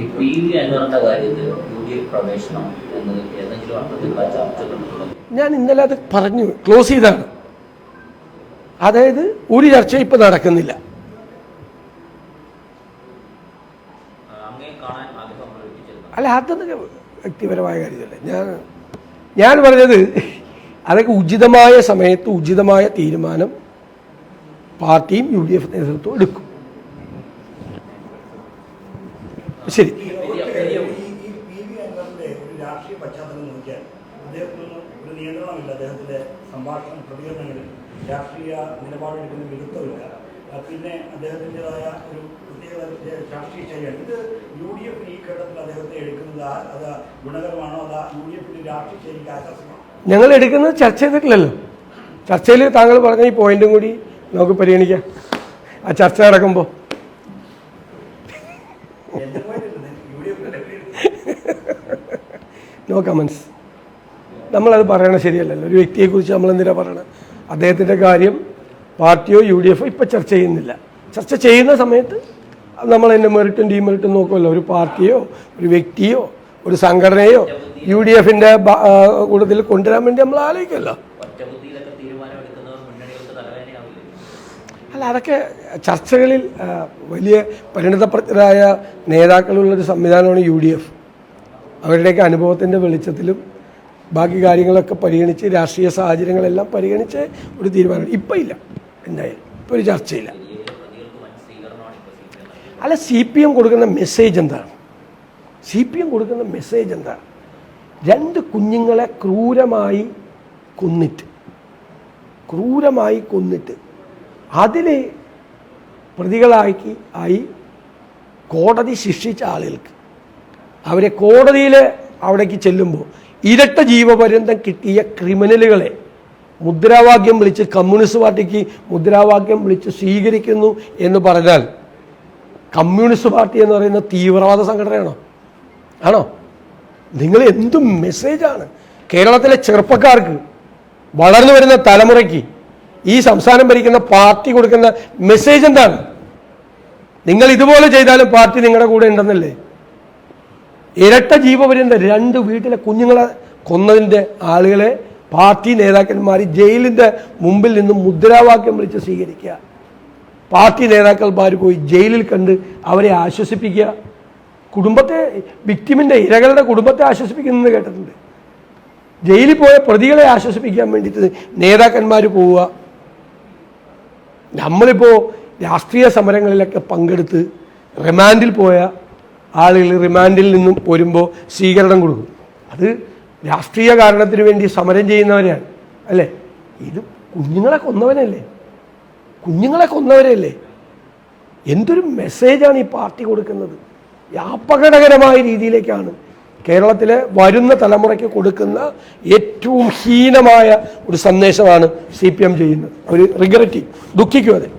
ഈ P V അൻവറിന്റെ കാര്യത്തിൽ യു ഡി എഫ് പ്രവേശനം എന്ന് ഏതെങ്കിലും അർത്ഥത്തിലുള്ള ഞാൻ ഇന്നലെ അത് പറഞ്ഞു ക്ലോസ് ചെയ്താണ്. അതായത് ഒരു ചർച്ച ഇപ്പൊ നടക്കുന്നില്ല. അല്ല അതൊക്കെ വ്യക്തിപരമായ കാര്യമല്ല. ഞാൻ ഞാൻ പറഞ്ഞത് അതൊക്കെ ഉചിതമായ സമയത്ത് ഉചിതമായ തീരുമാനം പാർട്ടിയും യു ഡി എഫ് നേതൃത്വം എടുക്കും. ശരി. രാഷ്ട്രീയ പശ്ചാത്തലം നോക്കിയാൽ അദ്ദേഹത്തിന് ഒരു നിയന്ത്രണമില്ല. അദ്ദേഹത്തിന്റെ സംഭാഷണ പ്രതികരണങ്ങളിൽ രാഷ്ട്രീയ നിലപാടെടുക്കുന്ന വിരുദ്ധമില്ല ആ, പിന്നെ അദ്ദേഹത്തിന്റെതായ ഒരു പ്രത്യേക തരത്തിലെ രാഷ്ട്രീയ ശൈലിയാണ്. ഇത് യു ഡി എഫിന് ഈ ഘട്ടത്തിൽ അദ്ദേഹത്തെ എടുക്കുന്നത് ആ- അത് ഗുണകരമാണോ? അത് യു ഡി എഫിന്റെ രാഷ്ട്രീയ ശൈലിക്ക് ആശ്വാസമാണോ? ഞങ്ങൾ എടുക്കുന്നത് ചർച്ച ചെയ്തിട്ടില്ലല്ലോ. ചർച്ചയിൽ താങ്കൾ പറഞ്ഞ ഈ പോയിന്റും കൂടി നമുക്ക് പരിഗണിക്കാം. ആ ചർച്ച നടക്കുമ്പോൾ എന്റെ പോയിന്റ് യു ഡി എഫിന്റെ നോ കമൻസ് നമ്മളത് പറയണത് ശരിയല്ലല്ലോ. ഒരു വ്യക്തിയെക്കുറിച്ച് നമ്മൾ എന്തിനാ പറയണത്? അദ്ദേഹത്തിന്റെ കാര്യം പാർട്ടിയോ യു ഡി എഫോ ഇപ്പം ചർച്ച ചെയ്യുന്നില്ല. ചർച്ച ചെയ്യുന്ന സമയത്ത് നമ്മൾ എന്റെ മെറിറ്റും ഡീമെറിറ്റും നോക്കുമല്ലോ. ഒരു പാർട്ടിയോ ഒരു വ്യക്തിയോ ഒരു സംഘടനയോ യു ഡി എഫിന്റെ കൂട്ടത്തിൽ കൊണ്ടുവരാൻ വേണ്ടി നമ്മൾ ആലോചിക്കുമല്ലോ. അല്ല അതൊക്കെ ചർച്ചകളിൽ വലിയ പരിണിതപ്രജ്ഞരായ നേതാക്കളുള്ളൊരു സംവിധാനമാണ് യു ഡി എഫ്. അവരുടെയൊക്കെ അനുഭവത്തിന്റെ വെളിച്ചത്തിലും ബാക്കി കാര്യങ്ങളൊക്കെ പരിഗണിച്ച് രാഷ്ട്രീയ സാഹചര്യങ്ങളെല്ലാം പരിഗണിച്ച് ഒരു തീരുമാനം ഇപ്പം ഇല്ല എന്തായാലും. ഇപ്പോൾ ഒരു ചർച്ചയില്ല. അല്ല സി പി എം കൊടുക്കുന്ന മെസ്സേജ് എന്താണ്? സി പി എം കൊടുക്കുന്ന മെസ്സേജ് എന്താണ്? രണ്ട് കുഞ്ഞുങ്ങളെ ക്രൂരമായി കൊന്നിട്ട്. ക്രൂരമായി കൊന്നിട്ട്. അതിൽ പ്രതികളാക്കി ആയി കോടതി ശിക്ഷിച്ച ആളുകൾക്ക്. അവരെ കോടതിയിൽ അവിടേക്ക് ചെല്ലുമ്പോൾ ഇരട്ട ജീവപര്യന്തം കിട്ടിയ ക്രിമിനലുകളെ മുദ്രാവാക്യം വിളിച്ച് കമ്മ്യൂണിസ്റ്റ് പാർട്ടിക്ക് മുദ്രാവാക്യം വിളിച്ച് സ്വീകരിക്കുന്നു എന്ന് പറഞ്ഞാൽ കമ്മ്യൂണിസ്റ്റ് പാർട്ടി എന്ന് പറയുന്ന തീവ്രവാദ സംഘടനയാണോ? ആണോ? നിങ്ങൾ എന്തും മെസ്സേജാണ് കേരളത്തിലെ ചെറുപ്പക്കാർക്ക് വളർന്നു വരുന്ന തലമുറയ്ക്ക് ഈ സംസ്ഥാനം ഭരിക്കുന്ന പാർട്ടി കൊടുക്കുന്ന മെസ്സേജ് എന്താണ്? നിങ്ങൾ ഇതുപോലെ ചെയ്താലും പാർട്ടി നിങ്ങളുടെ കൂടെ ഉണ്ടെന്നല്ലേ? ഇരട്ട ജീവപര്യന്തം രണ്ട് വീട്ടിലെ കുഞ്ഞുങ്ങളെ കൊന്നതിന്റെ ആളുകളെ പാർട്ടി നേതാക്കന്മാർ ജയിലിന്റെ മുമ്പിൽ നിന്നും മുദ്രാവാക്യം വിളിച്ച് സ്വീകരിക്കുക. പാർട്ടി നേതാക്കന്മാർ പോയി ജയിലിൽ കണ്ട് അവരെ ആശ്വസിപ്പിക്കുക. കുടുംബത്തെ വിക്ടിമിന്റെ ഇരകളുടെ കുടുംബത്തെ ആശ്വസിപ്പിക്കുന്നത് കേട്ടിട്ടുണ്ട്. ജയിലിൽ പോയ പ്രതികളെ ആശ്വസിപ്പിക്കാൻ വേണ്ടിയിട്ട് നേതാക്കന്മാർ പോവുക. നമ്മളിപ്പോൾ രാഷ്ട്രീയ സമരങ്ങളിലൊക്കെ പങ്കെടുത്ത് റിമാൻഡിൽ പോയ ആളുകൾ റിമാൻഡിൽ നിന്നും വരുമ്പോൾ സ്വീകരണം കൊടുക്കും. അത് രാഷ്ട്രീയ കാരണത്തിന് വേണ്ടി സമരം ചെയ്യുന്നവരെയാണ്. അല്ലേ? ഇത് കുഞ്ഞുങ്ങളെ കൊന്നവനല്ലേ? കുഞ്ഞുങ്ങളെ കൊന്നവരല്ലേ? എന്തൊരു മെസ്സേജാണ് ഈ പാർട്ടി കൊടുക്കുന്നത്? അപകടകരമായ രീതിയിലേക്കാണ് കേരളത്തിലെ വരുന്ന തലമുറയ്ക്ക് കൊടുക്കുന്ന ഏറ്റവും ഹീനമായ ഒരു സന്ദേശമാണ് സി പി എം ചെയ്യുന്നത്. ഒരു റിഗ്രറ്റ് ചെയ്യും. ദുഃഖിക്കും അതെ.